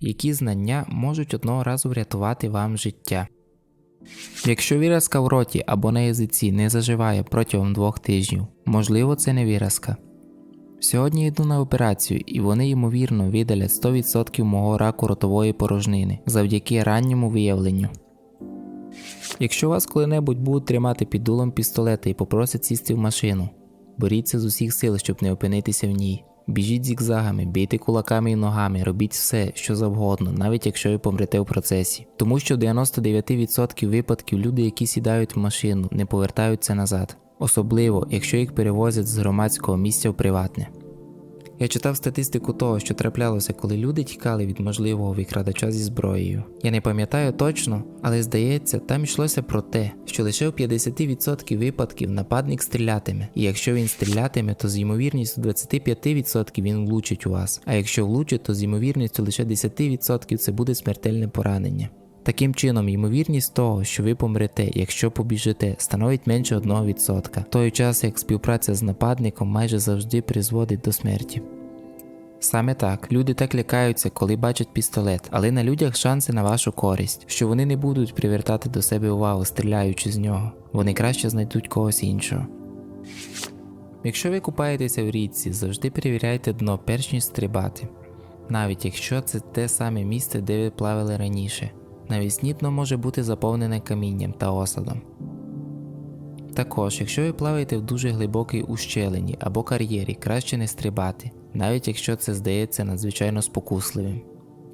які знання можуть одного разу врятувати вам життя. Якщо виразка в роті або на язиці не заживає протягом двох тижнів, можливо, це не виразка. Сьогодні йду на операцію, і вони ймовірно видалять 100% мого раку ротової порожнини завдяки ранньому виявленню. Якщо вас коли-небудь будуть тримати під дулом пістолета і попросять сісти в машину, боріться з усіх сил, щоб не опинитися в ній. Біжіть зігзагами, бійте кулаками і ногами, робіть все, що завгодно, навіть якщо ви помрете в процесі. Тому що в 99% випадків люди, які сідають в машину, не повертаються назад, особливо якщо їх перевозять з громадського місця в приватне. Я читав статистику того, що траплялося, коли люди тікали від можливого викрадача зі зброєю. Я не пам'ятаю точно, але здається, там йшлося про те, що лише у 50% випадків нападник стрілятиме, і якщо він стрілятиме, то з ймовірністю 25% він влучить у вас, а якщо влучить, то з ймовірністю лише 10% це буде смертельне поранення. Таким чином, ймовірність того, що ви помрете, якщо побіжите, становить менше 1%, в той час як співпраця з нападником майже завжди призводить до смерті. Саме так, люди так лякаються, коли бачать пістолет, але на людях шанси на вашу користь, що вони не будуть привертати до себе увагу, стріляючи з нього, вони краще знайдуть когось іншого. Якщо ви купаєтеся в річці, завжди перевіряйте дно перш ніж стрибати, навіть якщо це те саме місце, де ви плавали раніше. Навісні дно може бути заповнене камінням та осадом. Також, якщо ви плаваєте в дуже глибокій ущелині або кар'єрі, краще не стрибати, навіть якщо це здається надзвичайно спокусливим.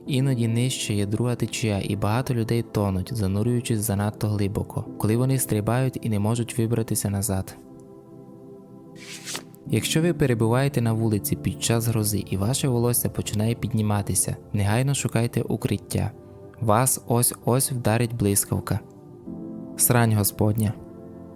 Іноді нижче є друга течія, і багато людей тонуть, занурюючись занадто глибоко, коли вони стрибають і не можуть вибратися назад. Якщо ви перебуваєте на вулиці під час грози і ваше волосся починає підніматися, негайно шукайте укриття. Вас ось ось вдарить блискавка. Срань Господня.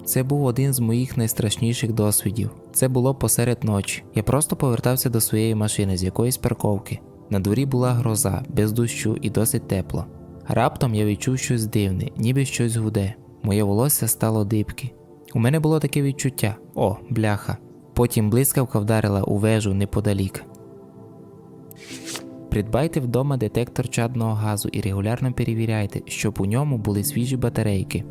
Це був один з моїх найстрашніших досвідів. Це було посеред ночі. Я просто повертався до своєї машини з якоїсь парковки. На дворі була гроза, без дощу і досить тепло. Раптом я відчув щось дивне, ніби щось гуде. Моє волосся стало дибки. У мене було таке відчуття: о, бляха. Потім блискавка вдарила у вежу неподалік. Придбайте вдома детектор чадного газу і регулярно перевіряйте, щоб у ньому були свіжі батарейки.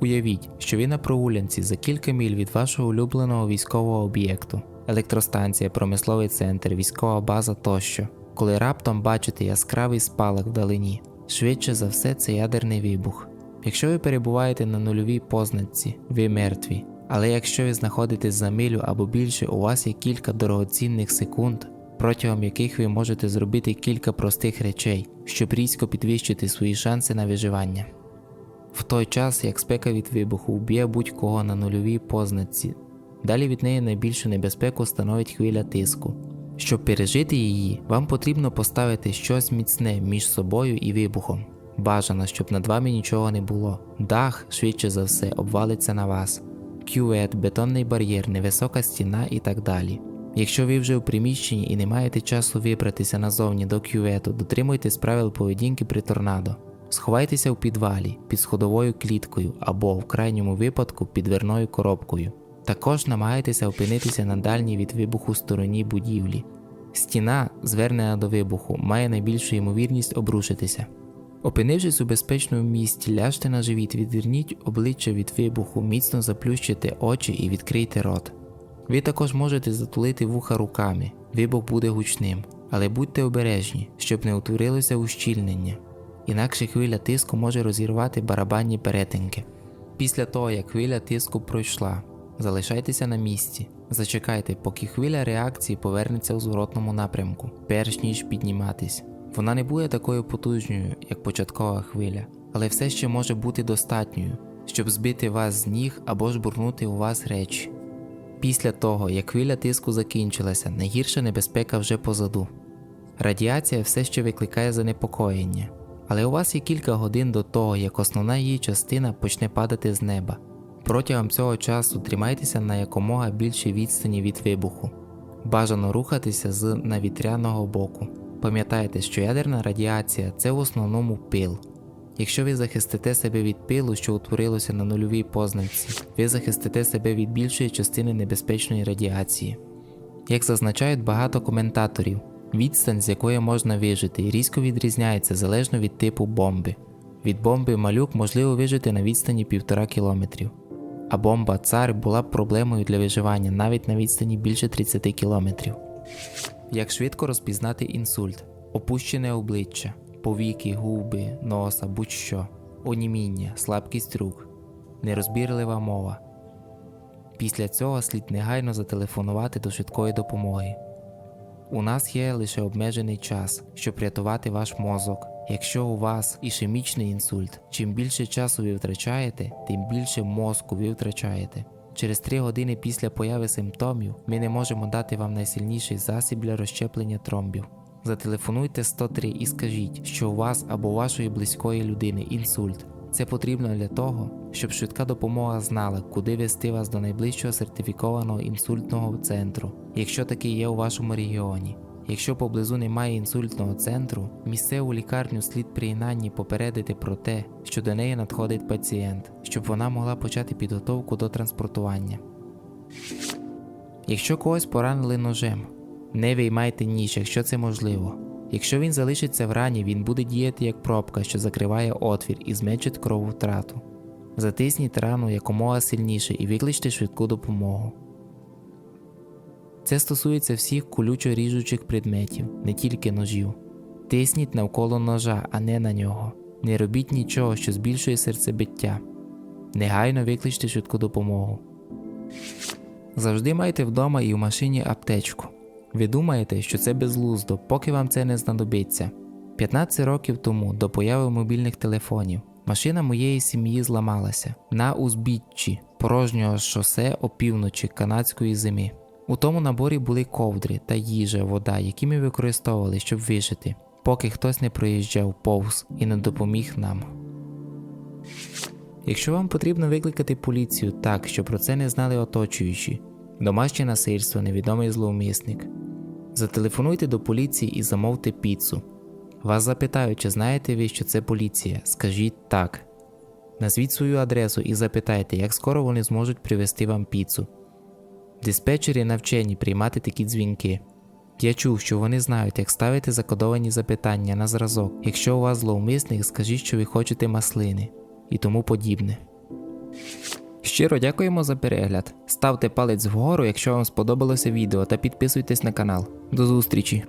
Уявіть, що ви на прогулянці за кілька миль від вашого улюбленого військового об'єкту, електростанція, промисловий центр, військова база тощо, коли раптом бачите яскравий спалах вдалині. Швидше за все, це ядерний вибух. Якщо ви перебуваєте на нульовій позначці, ви мертві. Але якщо ви знаходитесь за милю або більше, у вас є кілька дорогоцінних секунд, протягом яких ви можете зробити кілька простих речей, щоб різко підвищити свої шанси на виживання. В той час, як спека від вибуху вб'є будь-кого на нульовій позначці, далі від неї найбільшу небезпеку становить хвиля тиску. Щоб пережити її, вам потрібно поставити щось міцне між собою і вибухом. Бажано, щоб над вами нічого не було. Дах, швидше за все, обвалиться на вас. Кювет, бетонний бар'єр, невисока стіна і так далі. Якщо ви вже у приміщенні і не маєте часу вибратися назовні до кювету, дотримуйтесь правил поведінки при торнадо. Сховайтеся в підвалі під сходовою кліткою або, в крайньому випадку, під дверною коробкою. Також намагайтеся опинитися на дальній від вибуху стороні будівлі. Стіна, звернена до вибуху, має найбільшу ймовірність обрушитися. Опинившись у безпечному місці, ляжте на живіт, відверніть обличчя від вибуху, міцно заплющите очі і відкрийте рот. Ви також можете затулити вуха руками, вибух буде гучним, але будьте обережні, щоб не утворилося ущільнення, інакше хвиля тиску може розірвати барабанні перетинки. Після того, як хвиля тиску пройшла, залишайтеся на місці, зачекайте, поки хвиля реакції повернеться у зворотному напрямку, перш ніж підніматись. Вона не буде такою потужною, як початкова хвиля, але все ще може бути достатньою, щоб збити вас з ніг або ж бурнути у вас речі. Після того, як хвиля тиску закінчилася, найгірша небезпека вже позаду. Радіація все ще викликає занепокоєння, але у вас є кілька годин до того, як основна її частина почне падати з неба. Протягом цього часу тримайтеся на якомога більшій відстані від вибуху. Бажано рухатися з навітряного боку. Пам'ятайте, що ядерна радіація це в основному пил. Якщо ви захистите себе від пилу, що утворилося на нульовій позначці, ви захистите себе від більшої частини небезпечної радіації. Як зазначають багато коментаторів, Відстань, з якої можна вижити, різко відрізняється залежно від типу бомби. Від бомби малюк можливо вижити на відстані 1,5 кілометрів, а бомба цар була б проблемою для виживання навіть на відстані більше 30 кілометрів. Як швидко розпізнати інсульт, опущене обличчя, повіки, губи, носа, будь-що, оніміння, слабкість рук, нерозбірлива мова. Після цього слід негайно зателефонувати до швидкої допомоги. У нас є лише обмежений час, щоб рятувати ваш мозок. Якщо у вас ішемічний інсульт, чим більше часу ви втрачаєте, тим більше мозку ви втрачаєте. Через 3 години після появи симптомів ми не можемо дати вам найсильніший засіб для розщеплення тромбів. Зателефонуйте 103 і скажіть, що у вас або вашої близької людини інсульт. Це потрібно для того, щоб швидка допомога знала, куди вести вас до найближчого сертифікованого інсультного центру, якщо такий є у вашому регіоні. Якщо поблизу немає інсультного центру, місцеву лікарню слід принаймні попередити про те, що до неї надходить пацієнт, щоб вона могла почати підготовку до транспортування. Якщо когось поранили ножем, не виймайте ніж, якщо це можливо. Якщо він залишиться в рані, він буде діяти як пробка, що закриває отвір і зменшить крововтрату. Затисніть рану якомога сильніше і викличте швидку допомогу. Це стосується всіх колючо ріжучих предметів, не тільки ножів. Тисніть навколо ножа, а не на нього. Не робіть нічого, що збільшує серцебиття. Негайно викличте швидку допомогу. Завжди майте вдома і в машині аптечку. Ви думаєте, що це безглуздо, поки вам це не знадобиться. 15 років тому, до появи мобільних телефонів, машина моєї сім'ї зламалася на узбіччі порожнього шосе опівночі канадської зими. У тому наборі були ковдри та їжа, вода, які ми використовували, щоб вижити, поки хтось не проїжджав повз і не допоміг нам. Якщо вам потрібно викликати поліцію так, щоб про це не знали оточуючі, домашнє насильство, невідомий зловмисник, зателефонуйте до поліції і замовте піцу. Вас запитають, чи знаєте ви, що це поліція. Скажіть так. Назвіть свою адресу і запитайте, як скоро вони зможуть привезти вам піцу. Диспетчери навчені приймати такі дзвінки. Я чув, що вони знають, як ставити закодовані запитання на зразок. Якщо у вас зловмисник, скажіть, що ви хочете маслини і тому подібне. Щиро дякуємо за перегляд. Ставте палець вгору, якщо вам сподобалося відео, та підписуйтесь на канал. До зустрічі!